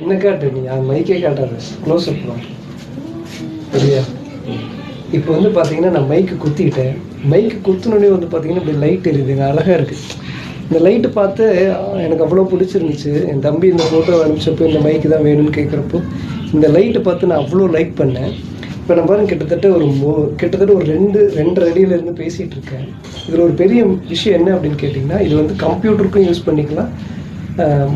என்ன காட்டு நீ? அது மைக்கே காட்டாத க்ளோஸ் அப் சரியா? இப்போ வந்து பார்த்தீங்கன்னா நான் மைக்கு குத்திக்கிட்டேன் மைக்கு குத்தினோடனே வந்து பார்த்தீங்கன்னா இப்படி லைட் எரியுதுங்க அழகாக இருக்குது இந்த லைட்டு பார்த்து எனக்கு அவ்வளோ பிடிச்சிருந்துச்சு. என் தம்பி இந்த ஃபோட்டோ அனுப்பிச்சப்போ இந்த மைக்கு தான் வேணும்னு கேட்குறப்போ இந்த லைட்டு பார்த்து நான் அவ்வளோ லைக் பண்ணேன். இப்போ நான் பாருங்க கிட்டத்தட்ட ஒரு மூணு கிட்டத்தட்ட ஒரு ரெண்டு ரெண்டரை அடியிலேருந்து பேசிகிட்டு இருக்கேன். இதில் ஒரு பெரிய விஷயம் என்ன அப்படின்னு கேட்டிங்கன்னா இது வந்து கம்ப்யூட்டருக்கும் யூஸ் பண்ணிக்கலாம்.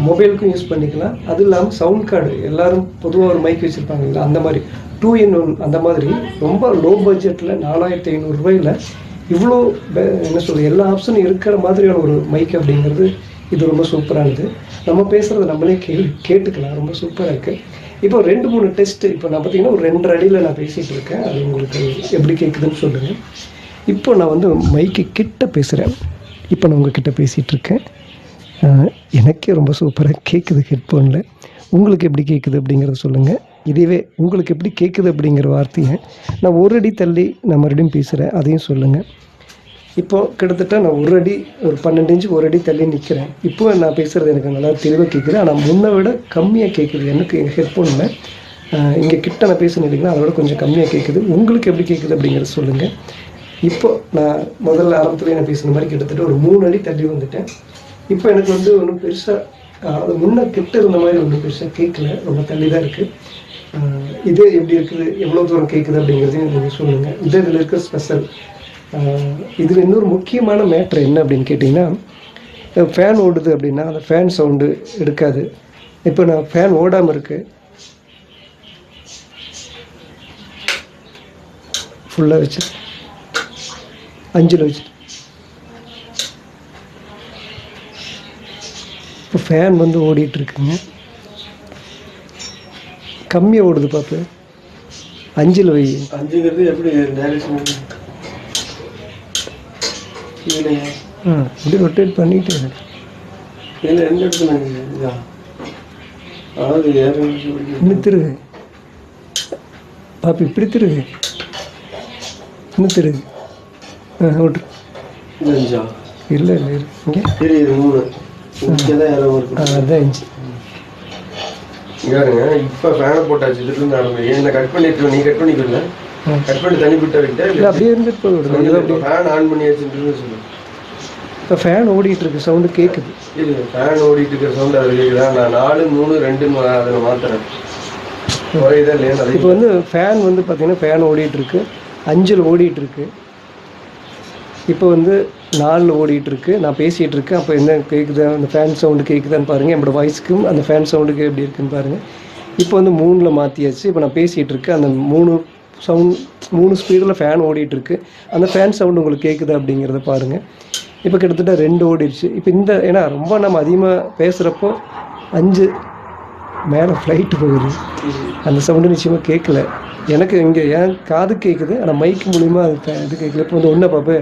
மொபைலுக்கும் யூஸ் பண்ணிக்கலாம். அது இல்லாமல் சவுண்ட் கார்டு எல்லாரும் பொதுவாக ஒரு மைக் வச்சுருப்பாங்க இல்லை அந்த மாதிரி. டூ இன் ஒன் அந்த மாதிரி. ரொம்ப லோ பட்ஜெட்டில் நாலாயிரத்தி ஐநூறுரூவாயில் இவ்வளோ என்ன சொல்கிறது எல்லா ஆப்ஷனும் இருக்கிற மாதிரியான ஒரு மைக் அப்படிங்கிறது இது ரொம்ப சூப்பரானது நம்ம பேசுகிறத நம்மளே கே கேட்டுக்கலாம். ரொம்ப சூப்பராக இருக்குது இப்போ ரெண்டு மூணு டெஸ்ட்டு இப்போ நான் பார்த்தீங்கன்னா ஒரு ரெண்டரை அடியில் நான் பேசிகிட்டு இருக்கேன். அது உங்களுக்கு எப்படி கேட்குதுன்னு சொல்லுங்கள் இப்போ நான் வந்து மைக்கு கிட்ட பேசுகிறேன் இப்போ நான் உங்ககிட்ட பேசிகிட்டு இருக்கேன். எனக்கே ரொம்ப சூப்பராக கேட்குது ஹெட்ஃபோனில் உங்களுக்கு எப்படி கேட்குது அப்படிங்கிறத சொல்லுங்கள் இதுவே உங்களுக்கு எப்படி கேட்குது அப்படிங்கிற வார்த்தையை நான் ஒரு அடி தள்ளி நான் மறுபடியும் பேசுகிறேன் அதையும் சொல்லுங்கள் இப்போது கிட்டத்தட்ட நான் ஒரு அடி ஒரு பன்னெண்டு இன்ச்சு ஒரு அடி தள்ளி நிற்கிறேன் இப்போ நான் பேசுகிறது எனக்கு நல்லா தெளிவாக கேட்குது ஆனால் முன்னை விட கம்மியாக கேட்குது எனக்கு எங்கள் ஹெட்ஃபோனில் இங்கே கிட்ட நான் பேசுனேன் இல்லைங்களா? அதை விட கொஞ்சம் கம்மியாக கேட்குது உங்களுக்கு எப்படி கேட்குது அப்படிங்கிறத சொல்லுங்கள் இப்போ நான் முதல்ல ஆரம்பத்துலேயே நான் பேசுன மாதிரி கிட்டத்தட்ட ஒரு மூணு அடி தள்ளி வந்துட்டேன். இப்போ எனக்கு வந்து ஒன்றும் பெருசாக அது முன்னே கிட்ட இருந்த மாதிரி ஒன்றும் பெருசாக கேட்கல ரொம்ப தள்ளி தான் இருக்குது இதே எப்படி இருக்குது? எவ்வளோ தூரம் கேட்குது அப்படிங்கிறதையும் நீங்கள் சொல்லுங்கள் இது இதில் இருக்கிற ஸ்பெஷல் இதில் இன்னொரு முக்கியமான மேட்ரு என்ன அப்படின்னு கேட்டிங்கன்னா ஃபேன் ஓடுது அப்படின்னா அந்த ஃபேன் சவுண்டு எடுக்காது. இப்போ நான் ஃபேன் ஓடாமல் இருக்குது ஃபுல்லாக வச்சு அஞ்சில் வச்சு இப்போ ஃபேன் வந்து ஓடிட்டு இருக்குங்க கம்மியாக ஓடுது பாப்பு. அஞ்சில் வை. அஞ்சுங்கிறது எப்படி ஆ இப்படி ரொட்டேட் பண்ணிட்டு. கீழே எந்த இடத்துல இன்னும் திருகு பாப்பு இப்படி திருகு இன்னும் திருகு ஆ அஞ்சா? இல்லை இல்லை இங்கே. மூணு. பாருங்க இப்போ ஃபேனை போட்டாச்சு இதுல இருந்து ஆரம்பி என்ன கட் பண்ணிட்டு நீ கட் பண்ணிக்கல. கட் பண்ணி தண்ணி விட்ட விட்ட அப்படியே இருந்துட்டு போய் ஃபேன் ஆன் பண்ணி வச்சுட்டு சொல்லு. இப்போ ஃபேன் ஓடிட்டு இருக்கு சவுண்டு கேட்குது இது ஃபேன் ஓடிட்டு இருக்கிற சவுண்ட் அது கேக்குதா? நான் நாலு மூணு ரெண்டு அதில் மாத்துறேன். இப்போ வந்து ஃபேன் வந்து பார்த்தீங்கன்னா ஃபேன் ஓடிட்டு இருக்கு. அஞ்சில் ஓடிட்டு இருக்கு. இப்போ வந்து நாளில் ஓடிட்டுருக்கு. நான் பேசிகிட்டு இருக்கேன் அப்போ என்ன கேட்குதா அந்த ஃபேன் சவுண்டு கேட்குதான்னு பாருங்கள் என்னோட வாய்ஸ்க்கும் அந்த ஃபேன் சவுண்டுக்கு எப்படி இருக்குன்னு பாருங்கள் இப்போ வந்து மூணில் மாற்றியாச்சு இப்போ நான் பேசிகிட்டு இருக்கேன் அந்த மூணு சவுண்ட் மூணு ஸ்பீடில் ஃபேன் ஓடிட்டுருக்கு. அந்த ஃபேன் சவுண்டு உங்களுக்கு கேட்குதா அப்படிங்கிறத பாருங்கள் இப்போ கிட்டத்தட்ட ரெண்டு ஓடிடுச்சு. இப்போ இந்த ஏன்னா ரொம்ப நம்ம அதிகமாக பேசுகிறப்போ அஞ்சு மேலே ஃப்ளைட்டு போகுது. அந்த சவுண்டு நிச்சயமாக கேட்கல எனக்கு இங்கே ஏன் காது கேட்குது ஆனால் மைக் மூலிமா அது இது கேட்கல இப்போ வந்து ஒன்றை பார்ப்பு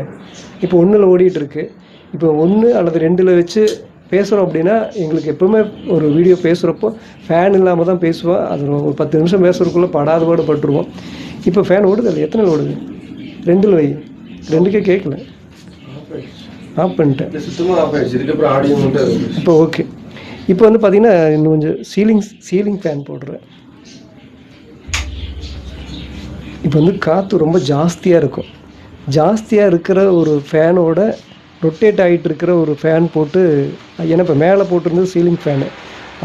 இப்போ ஒன்றில் ஓடிட்டு இருக்கு. இப்போ ஒன்று அல்லது ரெண்டில் வச்சு பேசுகிறோம் அப்படின்னா எங்களுக்கு எப்பவுமே ஒரு வீடியோ பேசுகிறப்போ ஃபேன் இல்லாமல் தான் பேசுவோம் அது ஒரு பத்து நிமிஷம் பேசுறதுக்குள்ளே படாத பாடு பட்டுருவோம். இப்போ ஃபேன் ஓடுது இல்லை? எத்தனை ஓடுது? ரெண்டில் வை. ரெண்டுக்கே கேட்கல ஆஃப் பண்ணிட்டேன். அது இப்போ ஓகே இப்போ வந்து பார்த்தீங்கன்னா இன்னும் கொஞ்சம் சீலிங் சீலிங் ஃபேன் போடுறேன். இப்போ வந்து காற்று ரொம்ப ஜாஸ்தியாக இருக்கும். ஜாஸ்தியாக இருக்கிற ஒரு ஃபேனோட ரொட்டேட் ஆகிட்டு இருக்கிற ஒரு ஃபேன் போட்டு ஏன்னா இப்போ மேலே போட்டிருந்தது சீலிங் ஃபேனு.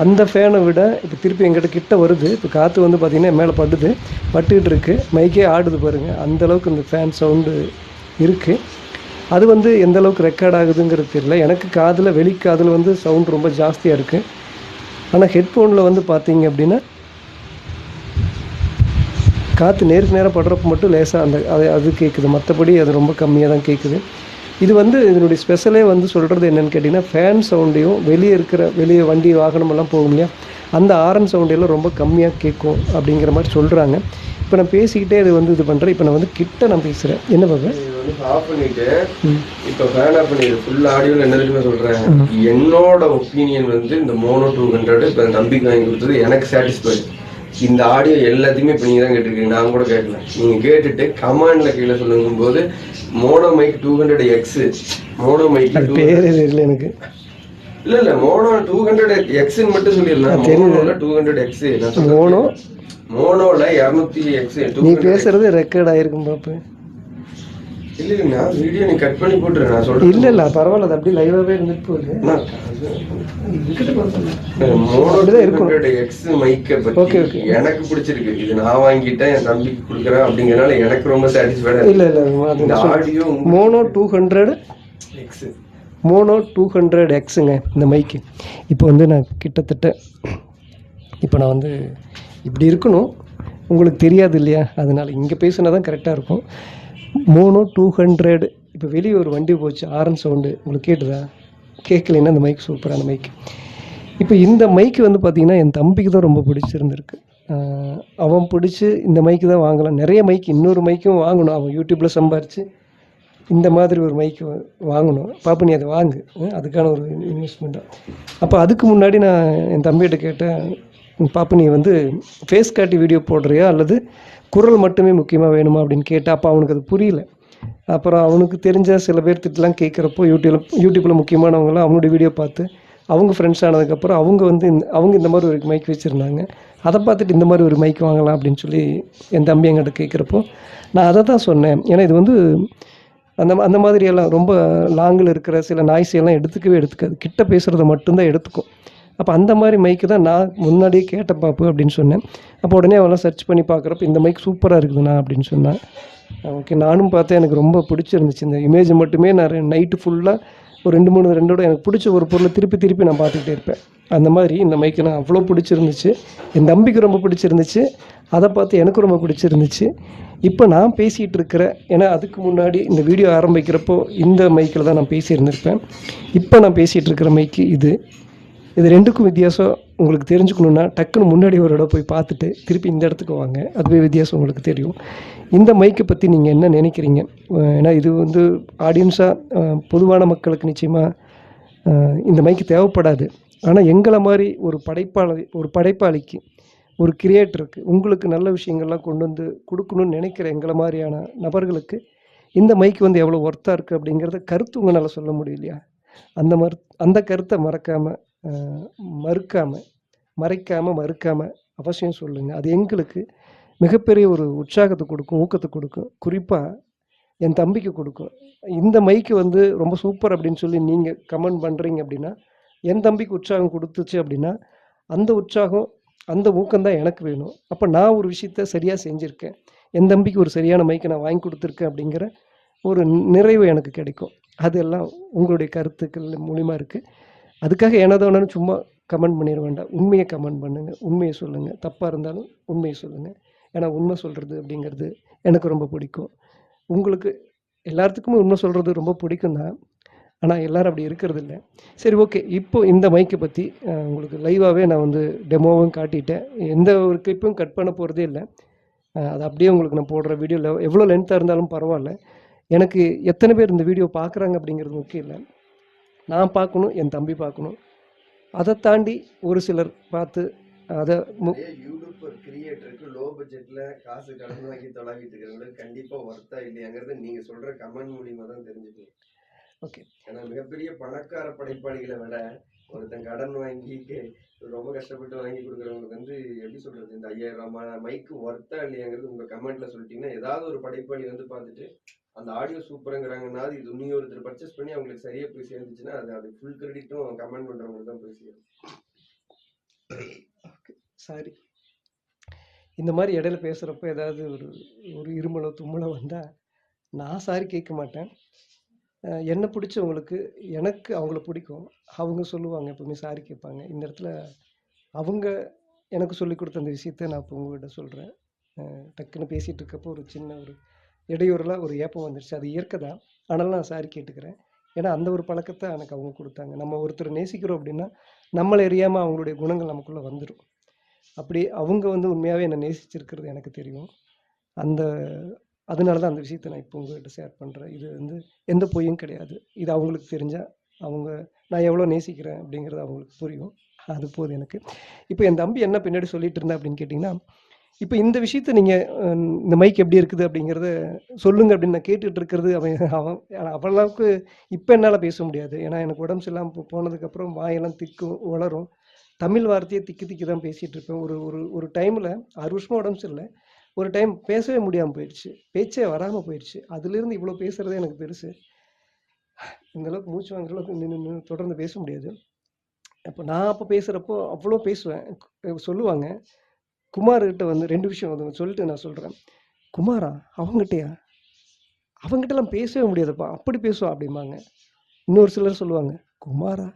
அந்த ஃபேனை விட இப்போ திருப்பி எங்கிட்ட கிட்ட வருது. இப்போ காற்று வந்து பார்த்திங்கன்னா மேலே பட்டுது பட்டுக்கிட்டு இருக்குது மைக்கே ஆடுது பாருங்கள் அந்த அளவுக்கு இந்த ஃபேன் சவுண்டு இருக்குது அது வந்து எந்த அளவுக்கு ரெக்கார்ட் ஆகுதுங்கிறது தெரியல. எனக்கு காதில் வெளி காதில் வந்து சவுண்ட் ரொம்ப ஜாஸ்தியாக இருக்குது ஆனால் ஹெட்ஃபோனில் வந்து பார்த்தீங்க அப்படின்னா காற்று நேருக்கு நேராக படுறப்ப மட்டும் லேசாக அந்த அது அது கேட்குது மற்றபடி அது ரொம்ப கம்மியாக தான் கேட்குது இது வந்து இதனுடைய ஸ்பெஷலே வந்து சொல்கிறது என்னன்னு கேட்டிங்கன்னா ஃபேன் சவுண்டையும் வெளியே இருக்கிற வெளியே வண்டி வாகனமெல்லாம் போகும் இல்லையா? அந்த ஆரன் சவுண்டையெல்லாம் ரொம்ப கம்மியாக கேட்கும் அப்படிங்கிற மாதிரி சொல்கிறாங்க இப்போ நான் பேசிக்கிட்டே இது வந்து இது பண்ணுறேன் இப்போ நான் வந்து கிட்ட நான் பேசுகிறேன் என்ன பார்ப்பேன் ஆஃப் பண்ணிட்டு இப்போ ஃபேன் ஆஃப் பண்ணிடு. ஃபுல் ஆடியோல என்ன தெரியுமா சொல்றேன். என்னோட ஒப்பீனியன் வந்து இந்த மோனோ டூ ஹண்ட்ரட் இப்போ தம்பிக்கு வாங்கி கொடுத்தது எனக்கு சாட்டிஸ்ஃபைடு இந்த ஆடியோ எல்லாத்தையுமே இப்போ நீங்க தான் கேட்டிருக்கீங்க. நான் கூட கேட்கல. நீங்க கேட்டுட்டு கமாண்ட்ல கீழே சொல்லுங்கும் போது mono mic two hundred x mono mic தெரியல எனக்கு. இல்ல இல்ல மோனோ டூ ஹண்ட்ரட் எக்ஸ் மட்டும் சொல்லியிருந்தேன் மோனோல டூ ஹண்ட்ரட் எக்ஸ் மோனோ மோனோல இரநூத்தி எக்ஸ் நீ பேசுறது ரெக்கார்ட் ஆயிருக்கும் பாப்பு இல்ல இல்ல நான் வீடியோ நீ கட் பண்ணி போட்டுரு நான் சொல்றேன். இல்ல இல்ல பரவாயில்ல அது அப்படியே லைவாவே இருந்துட்டு போகுது. அப்படிதான் இருக்கும். எக்ஸ் மைக்க பத்தி okay. எனக்கு பிடிச்சிருக்கு. இது நான் வாங்கிட்டேன் என் தம்பிக்கு கொடுக்குறேன் அப்படிங்கறனால எனக்கு ரொம்ப சாட்டிஸ்ஃபைடா இல்ல இல்ல இந்த audio mono two hundred x mono two hundred எக்ஸுங்க இந்த மைக்கு இப்போ வந்து நான் கிட்டத்தட்ட இப்போ நான் வந்து இப்படி இருக்கணும். உங்களுக்கு தெரியாது இல்லையா? அதனால் இங்கே பேசுனா தான் கரெக்டாக இருக்கும். மோனோ டூ ஹண்ட்ரட் இப்போ வெளியே ஒரு வண்டி போச்சு ஆரன் சவுண்டு. உங்களுக்கு கேட்டுதா? கேட்கலன்னா அந்த மைக் சூப்பரான மைக் இப்போ இந்த மைக்கு வந்து பார்த்திங்கன்னா என் தம்பிக்கு தான் ரொம்ப பிடிச்சிருந்துருக்கு. அவன் பிடிச்சி இந்த மைக்கு தான் வாங்கலாம். நிறைய மைக் இன்னொரு மைக்கும் வாங்கணும். அவன் யூடியூப்பில் சம்பாரித்து இந்த மாதிரி ஒரு மைக்கு வாங்கணும். பாப்பா நீ அதை வாங்கு. அதுக்கான ஒரு இன்வெஸ்ட்மெண்ட்டாக அப்போ அதுக்கு முன்னாடி நான் என் தம்பிகிட்ட கேட்டேன் பாப்பு நீ வந்து ஃபேஸ் காட்டி வீடியோ போடுறியா? அல்லது குரல் மட்டுமே முக்கியமாக வேணுமா அப்படின்னு கேட்டேன் அப்போ அவனுக்கு அது புரியல. அப்புறம் அவனுக்கு தெரிஞ்ச சில பேர் திட்டலாம் கேட்குறப்போ யூடியூப்பில் யூடியூப்பில் முக்கியமானவங்களாம் அவனுடைய வீடியோ பார்த்து அவங்க ஃப்ரெண்ட்ஸ் ஆனதுக்கப்புறம் அவங்க வந்து இந்த அவங்க இந்த மாதிரி ஒரு மைக் வச்சுருந்தாங்க. அதை பார்த்துட்டு இந்த மாதிரி ஒரு மைக் வாங்கலாம் அப்படின்னு சொல்லி என் தம்பி எங்கிட்ட கேட்குறப்போ நான் அதை தான் சொன்னேன். ஏன்னா இது வந்து அந்த அந்த மாதிரியெல்லாம் ரொம்ப லாங்கில் இருக்கிற சில நாய்ஸ் எல்லாம் எடுத்துக்கவே எடுத்துக்காது. கிட்ட பேசுகிறத மட்டும்தான் எடுத்துக்கும். அப்போ அந்த மாதிரி மைக்கு தான் நான் முன்னாடியே கேட்ட பாப்பு அப்படின்னு சொன்னேன். அப்போ உடனே அவெல்லாம் சர்ச் பண்ணி பார்க்குறப்ப இந்த மைக் சூப்பராக இருக்குதுண்ணா அப்படின்னு சொன்னேன். ஓகே நானும் பார்த்தேன் எனக்கு ரொம்ப பிடிச்சிருந்துச்சு. இந்த இமேஜ் மட்டுமே நான் நைட்டு ஃபுல்லாக ஒரு ரெண்டு மூணு ரெண்டோட எனக்கு பிடிச்ச ஒரு பொருளை திருப்பி திருப்பி நான் பார்த்துக்கிட்டே இருப்பேன். அந்த மாதிரி இந்த மைக்கு நான் அவ்வளோ பிடிச்சிருந்துச்சு. என் தம்பிக்கு ரொம்ப பிடிச்சிருந்துச்சு. அதை பார்த்து எனக்கு ரொம்ப பிடிச்சிருந்துச்சு. இப்போ நான் பேசிகிட்டு இருக்கிறேன் ஏன்னா அதுக்கு முன்னாடி இந்த வீடியோ ஆரம்பிக்கிறப்போ இந்த மைக்கில் தான் நான் பேசியிருந்திருப்பேன். இப்போ நான் பேசிகிட்டு இருக்கிற மைக்கு இது. இது ரெண்டுக்கும் வித்தியாசம் உங்களுக்கு தெரிஞ்சுக்கணுன்னா டக்குன்னு முன்னாடி ஒரு இடம் போய் பார்த்துட்டு திருப்பி இந்த இடத்துக்கு வாங்க. அதுவே வித்தியாசம் உங்களுக்கு தெரியும். இந்த மைக்கை பற்றி நீங்கள் என்ன நினைக்கிறீங்க? ஏன்னா இது வந்து ஆடியன்ஸாக பொதுவான மக்களுக்கு நிச்சயமாக இந்த மைக்கு தேவைப்படாது. ஆனால் எங்களை மாதிரி ஒரு படைப்பாளி ஒரு படைப்பாளிக்கு ஒரு கிரியேட்டருக்கு உங்களுக்கு நல்ல விஷயங்கள்லாம் கொண்டு வந்து கொடுக்கணும்னு நினைக்கிற எங்களை மாதிரியான நபர்களுக்கு இந்த மைக் வந்து எவ்வளோ ஒர்த்தாக இருக்குது அப்படிங்கிறத கருத்து உங்களால் சொல்ல முடியலையா? அந்த மறு அந்த கருத்தை மறக்காமல் மறுக்காமல் மறைக்காமல் மறுக்காமல் அவசியம் சொல்லுங்கள் அது எங்களுக்கு மிகப்பெரிய ஒரு உற்சாகத்தை கொடுக்கும் ஊக்கத்தை கொடுக்கும். குறிப்பாக என் தம்பிக்கு கொடுக்கும். இந்த மைக்கு வந்து ரொம்ப சூப்பர் அப்படின்னு சொல்லி நீங்கள் கமெண்ட் பண்ணுறீங்க அப்படின்னா என் தம்பிக்கு உற்சாகம் கொடுத்துச்சு அப்படின்னா அந்த உற்சாகம் அந்த ஊக்கம்தான் எனக்கு வேணும். அப்போ நான் ஒரு விஷயத்த சரியாக செஞ்சுருக்கேன். என் தம்பிக்கு ஒரு சரியான மைக்கை நான் வாங்கி கொடுத்துருக்கேன் அப்படிங்கிற ஒரு நிறைவு எனக்கு கிடைக்கும். அதெல்லாம் உங்களுடைய கருத்துக்கள் மூலிமா இருக்குது அதுக்காக எனதோனு சும்மா கமெண்ட் பண்ணிட வேண்டாம். உண்மையை கமெண்ட் பண்ணுங்கள் உண்மையை சொல்லுங்கள் தப்பாக இருந்தாலும் உண்மையை சொல்லுங்கள் ஏன்னா உண்மை சொல்கிறது அப்படிங்கிறது எனக்கு ரொம்ப பிடிக்கும். உங்களுக்கு எல்லாத்துக்குமே உண்மை சொல்கிறது ரொம்ப பிடிக்கும் தான். ஆனால் எல்லோரும் அப்படி இருக்கிறது இல்லை. சரி ஓகே இப்போ இந்த மைக்கை பற்றி உங்களுக்கு லைவாகவே நான் வந்து டெமோவும் காட்டிட்டேன். எந்த ஒரு கிளிப்பும் கட் பண்ண போகிறதே இல்லை. அது அப்படியே உங்களுக்கு நான் போடுற வீடியோவில் எவ்வளோ லென்த்தாக இருந்தாலும் பரவாயில்ல. எனக்கு எத்தனை பேர் இந்த வீடியோ பார்க்குறாங்க அப்படிங்கிறது முக்கியம் இல்லை. நான் பார்க்கணும் என் தம்பி பார்க்கணும். அதை தாண்டி ஒரு சிலர் பார்த்து அதை மு- யூடியூப் கிரியேட்டருக்கு லோ பட்ஜெட்ல காசு கடன் வாங்கி தொலாவிட்டு இருக்கிறவங்களுக்கு கண்டிப்பா ஒர்த்தா இல்லையாங்கிறது நீங்க சொல்ற கமெண்ட் மூலியமா தான் தெரிஞ்சுக்கணும் ஓகே. ஏன்னா மிகப்பெரிய பணக்கார படைப்பாளிகளை விட ஒருத்தன் கடன் வாங்கி ரொம்ப கஷ்டப்பட்டு வாங்கி கொடுக்குறவங்களுக்கு வந்து எப்படி சொல்றது இந்த ஐயாயிரம் ரூபாய் மைக்கு ஒர்த்தா இல்லையாங்கிறது உங்க கமெண்ட்ல சொல்லிட்டீங்கன்னா ஏதாவது ஒரு படைப்பாளி வந்து பார்த்துட்டு அந்த ஆடியோ சூப்பருங்கிறாங்கன்னா இது இன்னும் ஒருத்தர் பர்ச்சேஸ் பண்ணி அவங்களுக்கு சரியா போய் சேர்ந்துச்சுன்னா அது அது ஃபுல் கிரெடிட்டும் கமெண்ட் பண்றவங்களுக்கு தான் போய் சேரும். சாரி இந்த மாதிரி இடையில பேசுகிறப்ப ஏதாவது ஒரு ஒரு இருமலோ தும்மலோ வந்தால் நான் சாரி கேட்க மாட்டேன். என்னை பிடிச்சவங்களுக்கு எனக்கு அவங்கள பிடிக்கும். அவங்க சொல்லுவாங்க எப்பவுமே சாரி கேட்பாங்க. இந்த இடத்துல அவங்க எனக்கு சொல்லி கொடுத்த அந்த விஷயத்த நான் இப்போ உங்ககிட்ட சொல்கிறேன் டக்குன்னு பேசிகிட்டு இருக்கப்போ ஒரு சின்ன ஒரு இடையூறில் ஒரு ஏப்பம் வந்துடுச்சு அது இயற்கை தான் ஆனாலும் நான் சாரி கேட்டுக்கிறேன். ஏன்னா அந்த ஒரு பழக்கத்தை எனக்கு அவங்க கொடுத்தாங்க. நம்ம ஒருத்தர் நேசிக்கிறோம் அப்படின்னா நம்மளை அறியாமல் அவங்களுடைய குணங்கள் நமக்குள்ளே வந்துடும் அப்படி அவங்க வந்து உண்மையாகவே என்னை நேசிச்சிருக்கிறது எனக்கு தெரியும். அந்த அதனால தான் அந்த விஷயத்தை நான் இப்போ உங்கள்கிட்ட ஷேர் பண்ணுறேன் இது வந்து எந்த பொய்யும் கிடையாது. இது அவங்களுக்கு தெரிஞ்சால் அவங்க நான் எவ்வளோ நேசிக்கிறேன் அப்படிங்கிறது அவங்களுக்கு புரியும். அது போதும் எனக்கு. இப்போ என் தம்பி என்ன பின்னாடி சொல்லிட்டு இருந்தா அப்படின்னு கேட்டிங்கன்னா இப்போ இந்த விஷயத்த நீங்கள் இந்த மைக் எப்படி இருக்குது அப்படிங்கிறத சொல்லுங்க அப்படின்னு நான் கேட்டுட்டு இருக்கிறது அவன் அவன் அவ்வளவுக்கு இப்போ என்னால் பேச முடியாது. ஏன்னா எனக்கு உடம்பு சரியில்லாமல் போ- போனதுக்கப்புறம் வாயெல்லாம் திக்கும் வளரும் தமிழ் வார்த்தையை திக்கி திக்கி தான் பேசிகிட்டு இருப்பேன். ஒரு ஒரு ஒரு டைமில் ஆறு வருஷமாக உடம்பு சரியில்லை. ஒரு டைம் பேசவே முடியாமல் போயிடுச்சு. பேச்சே வராமல் போயிடுச்சு. அதுலேருந்து இவ்வளோ பேசுகிறதே எனக்கு பெருசு. இந்த அளவுக்கு மூச்சு வாங்குற அளவுக்கு நின்று நின்று தொடர்ந்து பேச முடியாது. அப்போ நான் அப்போ பேசுகிறப்போ அவ்வளோ பேசுவேன். சொல்லுவாங்க. குமார்கிட்ட வந்து ரெண்டு விஷயம் வந்து சொல்லிட்டு நான் சொல்கிறேன் குமாரா அவங்ககிட்டயா? அவங்ககிட்டலாம் பேசவே முடியாதுப்பா. அப்படி பேசுவான் அப்படிம்பாங்க. இன்னொரு சிலர் சொல்லுவாங்க குமாரா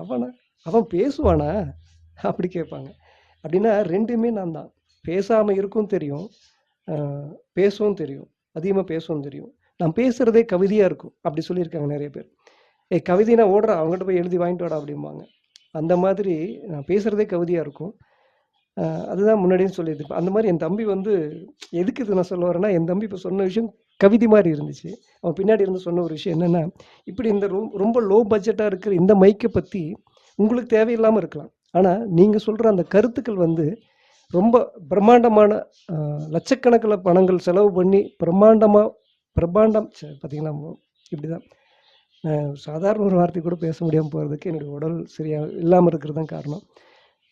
அவனா? அவன் பேசுவானா? அப்படி கேட்பாங்க. அப்படின்னா ரெண்டுமே நான் தான். பேசாமல் இருக்கும் தெரியும். பேசவும் தெரியும். அதிகமாக பேசவும் தெரியும். நான் பேசுகிறதே கவிதையாக இருக்கும். அப்படி சொல்லியிருக்காங்க நிறைய பேர். ஏய் கவிதை நான் ஓடுறா அவங்ககிட்ட போய் எழுதி வாங்கிட்டு வாடா அப்படிம்பாங்க. அந்த மாதிரி நான் பேசுகிறதே கவிதையாக இருக்கும். அதுதான் முன்னாடியும் சொல்லியிருப்பேன் அந்த மாதிரி என் தம்பி வந்து எதுக்கு இது நான் சொல்ல வரேன்னா என் தம்பி இப்போ சொன்ன விஷயம் கவிதை மாதிரி இருந்துச்சு. அவன் பின்னாடி இருந்து சொன்ன ஒரு விஷயம் என்னென்னா இப்படி இந்த ரொ- ரொம்ப லோ பட்ஜெட்டாக இருக்கிற இந்த மைக்கை பற்றி உங்களுக்கு தேவையில்லாமல் இருக்கலாம். ஆனால் நீங்கள் சொல்கிற அந்த கருத்துக்கள் வந்து ரொம்ப பிரம்மாண்டமான லட்சக்கணக்கில் பணங்கள் செலவு பண்ணி பிரம்மாண்டமாக பிரம்மாண்டம் பார்த்தீங்கன்னா இப்படி தான் சாதாரண ஒரு வார்த்தை கூட பேச முடியாமல் போகிறதுக்கு என்னுடைய உடல் சரியாக இல்லாமல் இருக்கிறது தான் காரணம்.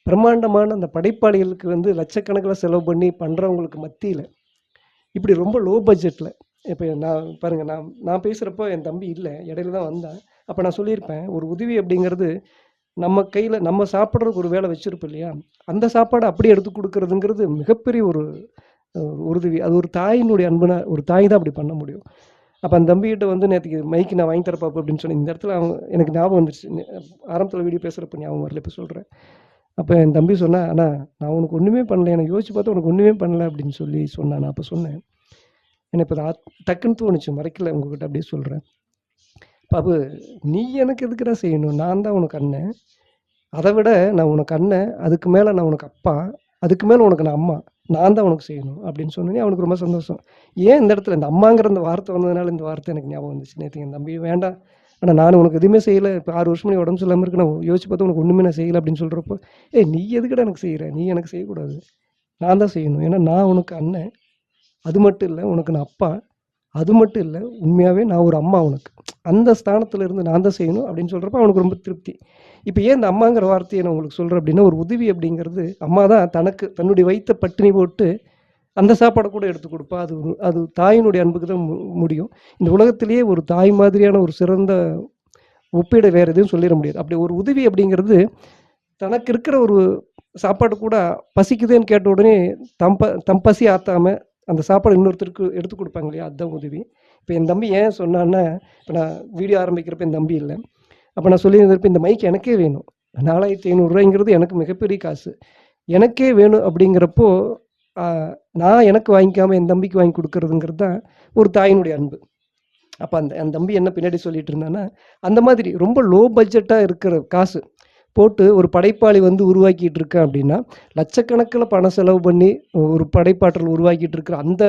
பிரம்மாண்டமான அந்த படைப்பாளிகளுக்கு வந்து லட்சக்கணக்கில் செலவு பண்ணி பண்ணுறவங்களுக்கு மத்தியில் இப்படி ரொம்ப லோ பட்ஜெட்டில் இப்போ நான் பாருங்கள் நான் நான் பேசுகிறப்போ என் தம்பி இல்லை இடையில தான் வந்தேன். அப்போ நான் சொல்லியிருப்பேன் ஒரு உதவி அப்படிங்கிறது நம்ம கையில் நம்ம சாப்பிட்றதுக்கு ஒரு வேலை வச்சுருப்போம் இல்லையா? அந்த சாப்பாடை அப்படியே எடுத்து கொடுக்கறதுங்கிறது மிகப்பெரிய ஒரு உறுதி. உதவி அது ஒரு தாயினுடைய அன்புனா ஒரு தாய் தான் அப்படி பண்ண முடியும். அப்போ அந்த தம்பிகிட்ட வந்து நேற்றுக்கு மைக்கு நான் வாங்கி தரப்பாப்பு அப்படின்னு சொன்னேன். இந்த இடத்துல அவன் எனக்கு ஞாபகம் வந்துருச்சு. ஆரம்பத்தில் வீடியோ பேசுகிறப்ப ஞாபகம் வரல இப்போ சொல்கிறேன் அப்போ என் தம்பி சொன்னா அண்ணா நான் உனக்கு ஒன்றுமே பண்ணல. எனக்கு யோசிச்சு பார்த்தா உனக்கு ஒன்றுமே பண்ணல அப்படின்னு சொல்லி சொன்னான் நான் அப்போ சொன்னேன். எனக்கு இப்போ டக்குன்னு தோணுச்சு மறைக்கல உங்ககிட்ட அப்படியே சொல்கிறேன் பாபு நீ எனக்கு எதுக்குடா செய்யணும்? நான் தான் உனக்கு அண்ணன். அதை விட நான் உனக்கு அண்ணன் அதுக்கு மேலே நான் உனக்கு அப்பா அதுக்கு மேலே உனக்கு நான் அம்மா நான் தான் உனக்கு செய்யணும் அப்படின்னு சொன்னோன்னே அவனுக்கு ரொம்ப சந்தோஷம். ஏன் இந்த இடத்துல இந்த அம்மாங்கிற இந்த வார்த்தை வந்ததுனால இந்த வார்த்தை எனக்கு ஞாபகம் வந்துச்சு? நேற்று என் தம்பி வேண்டாம் ஆனால் நான் உனக்கு எதுவுமே செய்யலை. இப்போ ஆறு வருஷம் நீ உடம்பு சரியில்லாமல் இருக்கு. நான் யோசிச்சு பார்த்தா உனக்கு ஒன்றுமே நான் செய்யலை அப்படின்னு சொல்கிறப்போ ஏய் நீ எதுக்கடா எனக்கு செய்கிற நீ எனக்கு செய்யக்கூடாது. நான் தான் செய்யணும். ஏன்னா நான் உனக்கு அண்ணன். அது மட்டும் இல்லை உனக்கு நான் அப்பா. அது மட்டும் இல்லை உண்மையாகவே நான் ஒரு அம்மா உனக்கு. அந்த ஸ்தானத்தில் இருந்து நான் தான் செய்யணும் அப்படின்னு சொல்கிறப்ப அவனுக்கு ரொம்ப திருப்தி. இப்போ ஏன் இந்த அம்மாங்கிற வார்த்தையை நான் உங்களுக்கு சொல்கிறேன் அப்படின்னா ஒரு உதவி அப்படிங்கிறது அம்மா தான் தனக்கு தன்னுடைய வைத்த பட்டினி போட்டு அந்த சாப்பாடை கூட எடுத்து கொடுப்பா. அது அது தாயினுடைய அன்புக்கு தான் மு- முடியும். இந்த உலகத்திலேயே ஒரு தாய் மாதிரியான ஒரு சிறந்த ஒப்பீடை வேறு எதுவும் சொல்லிட முடியாது. அப்படி ஒரு உதவி அப்படிங்கிறது தனக்கு இருக்கிற ஒரு சாப்பாடு கூட பசிக்குதுன்னு கேட்ட உடனே தம்ப தம் பசி ஆத்தாம அந்த சாப்பாடு இன்னொருத்தருக்கு எடுத்து கொடுப்பாங்க இல்லையா? அதுதான் உதவி. இப்போ என் தம்பி ஏன் சொன்னான்னா இப்போ நான் வீடியோ ஆரம்பிக்கிறப்ப என் தம்பி இல்லை. அப்போ நான் சொல்லியிருந்தப்ப இந்த மைக் எனக்கே வேணும். நாலாயிரத்தி ஐநூறுரூவாய்ங்கிறது எனக்கு மிகப்பெரிய காசு. எனக்கே வேணும் அப்படிங்கிறப்போ நான் எனக்கு வாங்கிக்காமல் என் தம்பிக்கு வாங்கி கொடுக்கறதுங்கிறது தான் ஒரு தாயினுடைய அன்பு. அப்போ அந்த என் தம்பி என்ன பின்னாடி சொல்லிட்டு இருந்தான்னா அந்த மாதிரி ரொம்ப லோ பட்ஜெட்டாக இருக்கிற காசு போட்டு ஒரு படைப்பாளி வந்து உருவாக்கிட்டு இருக்கேன் அப்படின்னா லட்சக்கணக்கில் பணம் செலவு பண்ணி ஒரு படைப்பாற்றல் உருவாக்கிட்டு இருக்கிற அந்த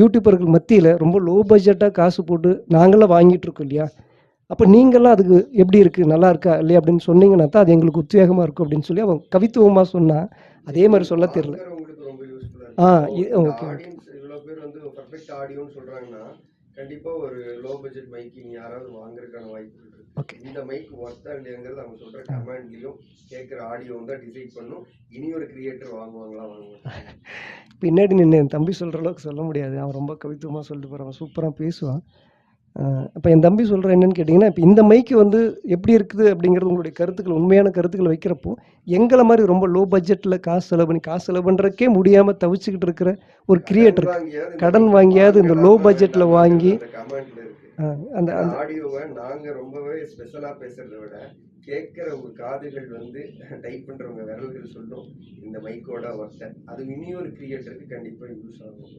யூடியூபர்கள் மத்தியில் ரொம்ப லோ பட்ஜெட்டாக காசு போட்டு நாங்களாம் வாங்கிட்டு இருக்கோம் இல்லையா? அப்போ நீங்களாம் அதுக்கு எப்படி இருக்குது நல்லா இருக்கா? இல்லையா? அப்படின்னு சொன்னீங்கன்னா தான் அது எங்களுக்கு உத்வேகமாக இருக்கும் அப்படின்னு சொல்லி அவன் கவித்துவமாக சொன்னால் அதே மாதிரி சொல்ல தெரியல. ஆ, இருக்கு இ- இந்த okay, okay. audience இவ்வளவு பேர் வந்து பர்ஃபெக்ட் ஆடியோன்னு சொல்றாங்கன்னா கண்டிப்பா ஒரு லோ பட்ஜெட் மைக்கிங் யாராவது வாங்குறதுக்கான Okay. இருக்கு. இந்த மைக் ஒர்த்தா இல்லையாங்கிறது அவங்க சொல்ற கமெண்ட்லயும் கேட்கிற ஆடியோ தான் டிசைட் பண்ணும். இனி ஒரு கிரியேட்டர் வாங்குவாங்களா வாங்க மாட்டாங்க பின்னாடி நின்று என் தம்பி சொல்கிற அளவுக்கு சொல்ல முடியாது. அவன் ரொம்ப கவித்துவமாக சொல்லிட்டு போகிறான் சூப்பராக பேசுவான். இப்போ என் தம்பி சொல்கிற என்னன்னு கேட்டிங்கன்னா இப்போ இந்த மைக்கு வந்து எப்படி இருக்குது அப்படிங்கிறது உங்களுடைய கருத்துக்கள் உண்மையான கருத்துக்கள் வைக்கிறப்போ எங்களை மாதிரி ரொம்ப லோ பட்ஜெட்டில் காசு செலவு பண்ணி காசு செலவு பண்ணுறக்கே முடியாமல் தவிச்சுக்கிட்டு இருக்கிற ஒரு கிரியேட்டர் கடன் வாங்கியாவது இந்த budgetல எல்லாமே வாங்கி, அந்த அந்த ஆடியோவை நாங்க ரொம்பவே ஸ்பெஷலா பேசுறதை விட கேட்கிற ஒரு காதுகள் வந்து டைப் பண்றவங்க விரல்கள் சொல்லும் இந்த மைக்கோட ஒர்த்தை அது இனி ஒரு கிரியேட்டருக்கு கண்டிப்பா யூஸ் ஆகும்.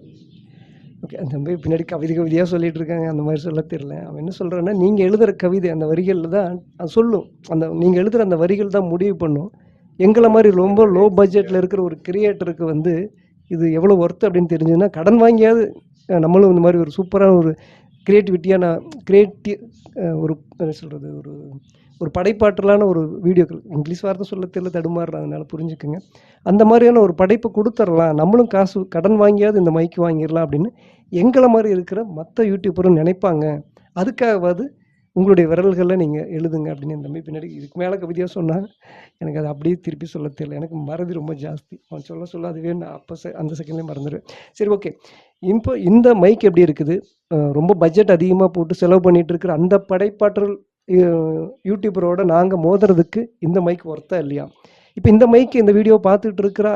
ஓகே அந்த மாதிரி பின்னாடி கவிதை கவிதையாக சொல்லிட்டு இருக்காங்க அந்த மாதிரி சொல்ல தெரியல. அவன் என்ன சொல்கிறான்னா நீங்கள் எழுதுகிற கவிதை அந்த வரிகளில் தான் அது சொல்லும். அந்த நீங்கள் எழுதுகிற அந்த வரிகள் தான் முடிவு பண்ணும். எங்களை மாதிரி ரொம்ப லோ பட்ஜெட்டில் இருக்கிற ஒரு கிரியேட்டருக்கு வந்து இது எவ்வளோ ஒர்த்து அப்படின்னு தெரிஞ்சதுன்னா கடன் வாங்கியாவது நம்மளும் இந்த மாதிரி ஒரு சூப்பரான ஒரு க்ரியேட்டிவிட்டியான க்ரியேட்டிவ் ஒரு என்ன சொல்கிறது ஒரு ஒரு படைப்பாற்றலான ஒரு வீடியோக்கள் இங்கிலீஷ் வார்த்தை சொல்ல தெரியல தடுமாறுறதுனால அதனால புரிஞ்சுக்குங்க. அந்த மாதிரியான ஒரு படைப்பை கொடுத்துடலாம் நம்மளும் காசு கடன் வாங்கியாவது இந்த மைக்கு வாங்கிடலாம் அப்படின்னு எங்களை மாதிரி இருக்கிற மற்ற யூடியூபரும் நினைப்பாங்க. அதுக்காகவாது உங்களுடைய விரல்களில் நீங்கள் எழுதுங்க அப்படின்னு என் தம்பி பின்னாடி இதுக்கு மேலே கவிதையாக சொன்னாங்க எனக்கு அது அப்படியே திருப்பி சொல்ல தெரியல. எனக்கு மறதி ரொம்ப ஜாஸ்தி. அவன் சொல்ல சொல்ல அதுவே நான் அப்போ செ அந்த செகண்ட்லேயே மறந்துடுவேன் சரி ஓகே இப்போ இந்த மைக் எப்படி இருக்குது? ரொம்ப பட்ஜெட் அதிகமாக போட்டு செலவு பண்ணிகிட்டு இருக்கிற அந்த படைப்பாற்றல் யூடியூபரோட நாங்கள் மோதுறதுக்கு இந்த மைக் ஒர்த்தா இல்லையா? இப்போ இந்த மைக் இந்த வீடியோ பார்த்துட்டு இருக்கிற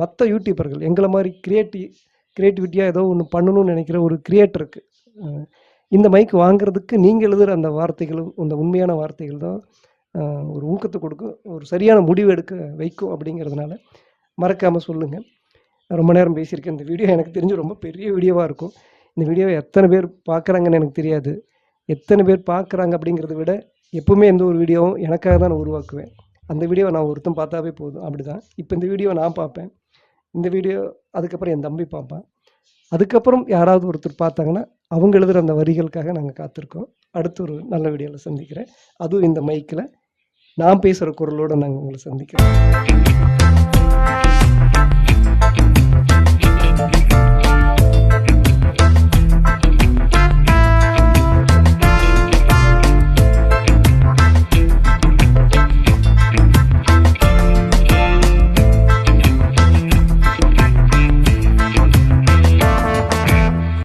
மற்ற யூடியூபர்கள் எங்களை மாதிரி கிரியேட்டிவ் கிரியேட்டிவிட்டியாக ஏதோ ஒன்று பண்ணணும்னு நினைக்கிற ஒரு கிரியேட்டருக்கு இந்த மைக் வாங்குறதுக்கு நீங்கள் எழுதுகிற அந்த வார்த்தைகளும் அந்த உண்மையான வார்த்தைகள் தான் ஒரு ஊக்கத்தை கொடுக்கும் ஒரு சரியான முடிவு எடுக்க வைக்கும் அப்படிங்கிறதுனால மறக்காமல் சொல்லுங்கள் ரொம்ப நேரம் பேசியிருக்கேன். இந்த வீடியோ எனக்கு தெரிஞ்சு ரொம்ப பெரிய வீடியோவாக இருக்கும். இந்த வீடியோவை எத்தனை பேர் பார்க்குறாங்கன்னு எனக்கு தெரியாது. எத்தனை பேர் பார்க்குறாங்க அப்படிங்கிறத விட எப்போவுமே எந்த ஒரு வீடியோவும் எனக்காக தான் நான் உருவாக்குவேன். அந்த வீடியோவை நான் ஒருத்தன் பார்த்தாவே போதும். அப்படி தான் இப்போ இந்த வீடியோவை நான் பார்ப்பேன். இந்த வீடியோ அதுக்கப்புறம் என் தம்பி பார்ப்பான். அதுக்கப்புறம் யாராவது ஒருத்தர் பார்த்தாங்கன்னா அவங்க எழுதுகிற அந்த வரிகளுக்காக நாங்கள் காத்திருக்கோம். அடுத்து ஒரு நல்ல வீடியோவில் சந்திக்கிறேன். அதுவும் இந்த மைக்கில் நான் பேசுகிற குரலோடு நாங்கள் உங்களை சந்திக்கிறோம்.